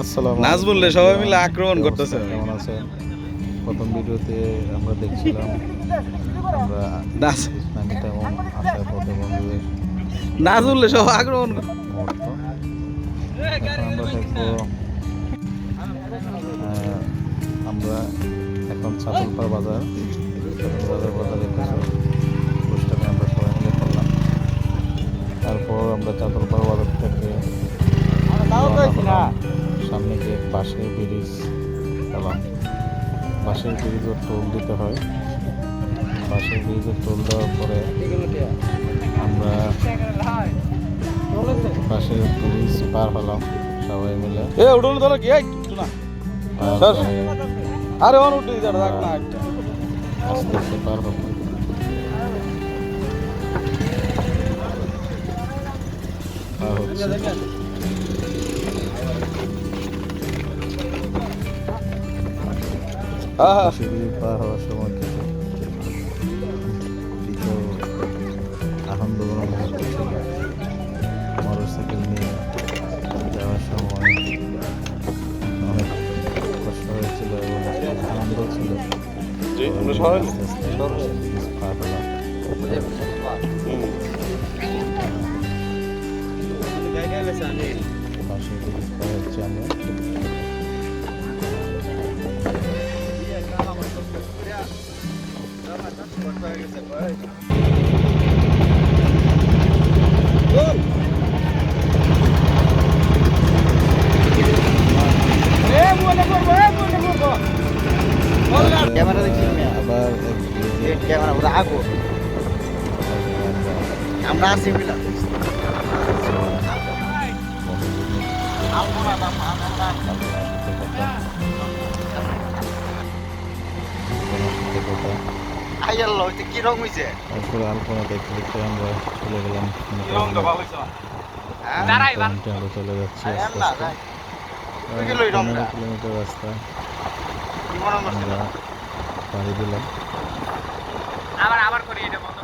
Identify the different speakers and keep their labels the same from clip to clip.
Speaker 1: আসসালামু
Speaker 2: নাচ বললে সবাই মিলে আক্রমণ করতেছে।
Speaker 1: কেমন আছেন? প্রথম ভিডিওতে আমরা দেখছিলাম আমরা
Speaker 2: নাচ।
Speaker 1: ইসলামী তেমন পথে বন্ধুদের
Speaker 2: নাচ বললে সব আক্রমণ।
Speaker 1: আমরা দেখব আমরা এখন বাজার। চাতলপাড় বাজারে কিছু অনুষ্ঠানে আমরা সবাই মিলে করলাম। তারপর আমরা চাতলপাড় বাজার থেকে। সামনে গিয়ে পাশের ব্রিজ গেলাম পাশের ব্রিজের টোল দিতে হয়। পাশের ব্রিজের টোল দেওয়ার পরে আমরা পাশের ব্রিজ পার হলাম সবাই মিলে।
Speaker 2: এ উঠুন ধরো কি? আরে অন উঠে
Speaker 1: আস্তে আস্তে পার হব পার হচ্ছে। সিঁড়ি পার হওয়ার সময় কিছু কিছু আনন্দঘন মুহূর্ত ছিল মোটরসাইকেল নিয়ে যাওয়ার সময় অনেক কষ্ট হয়েছিল এবং আনন্দ ছিল। পার হলাম। পাশে হচ্ছে আমরা
Speaker 3: ক্যামেরা দেখছি।
Speaker 1: আবার
Speaker 3: ক্যামেরা ওরা আগো। আমরা আছি। মিলা আইয়াল্লাহ হইতে কি রং হইছে?
Speaker 1: তারপরে আলপনা দেখতে দেখতে আমরা চলে গেলাম।
Speaker 3: হ্যাঁ?
Speaker 1: আমরা চলে যাচ্ছে আস্তে? পনেরো কিলোমিটার রাস্তা।
Speaker 3: কি মনে করছে
Speaker 1: আমরা পাড়ি দিলাম।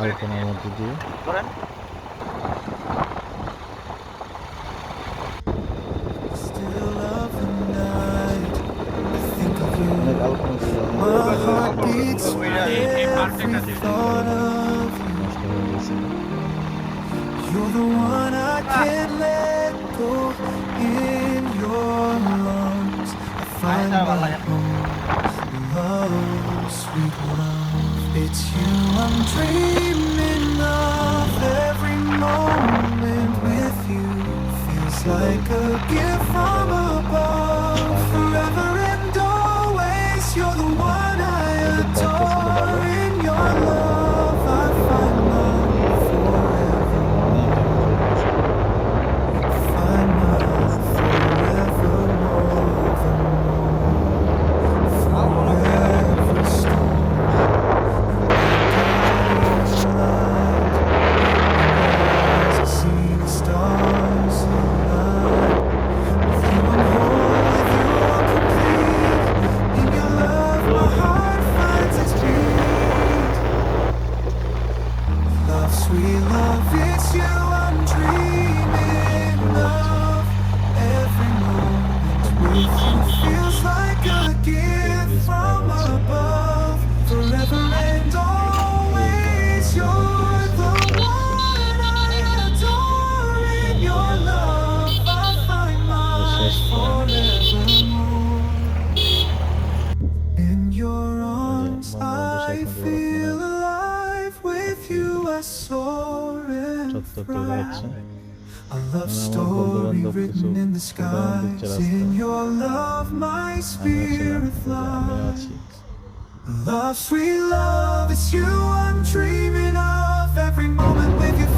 Speaker 1: আলপনার মধ্যে দিয়ে।
Speaker 4: Love, sweet love. It's you I'm dreaming of. Every moment with you feels like a gift
Speaker 1: চত্বর তৈরি হচ্ছে
Speaker 4: fly. A love
Speaker 1: আমার
Speaker 4: story
Speaker 1: বন্ধু-বান্ধব
Speaker 4: written
Speaker 1: কিছু
Speaker 4: in the
Speaker 1: উদাহরণ দিচ্ছে
Speaker 4: skies.
Speaker 1: রাস্তায়।
Speaker 4: In your love, my
Speaker 1: আমরা ছিলাম
Speaker 4: spirit
Speaker 1: আমিও
Speaker 4: flies.
Speaker 1: আছি
Speaker 4: Love, sweet love, it's you I'm dreaming of. Every moment with you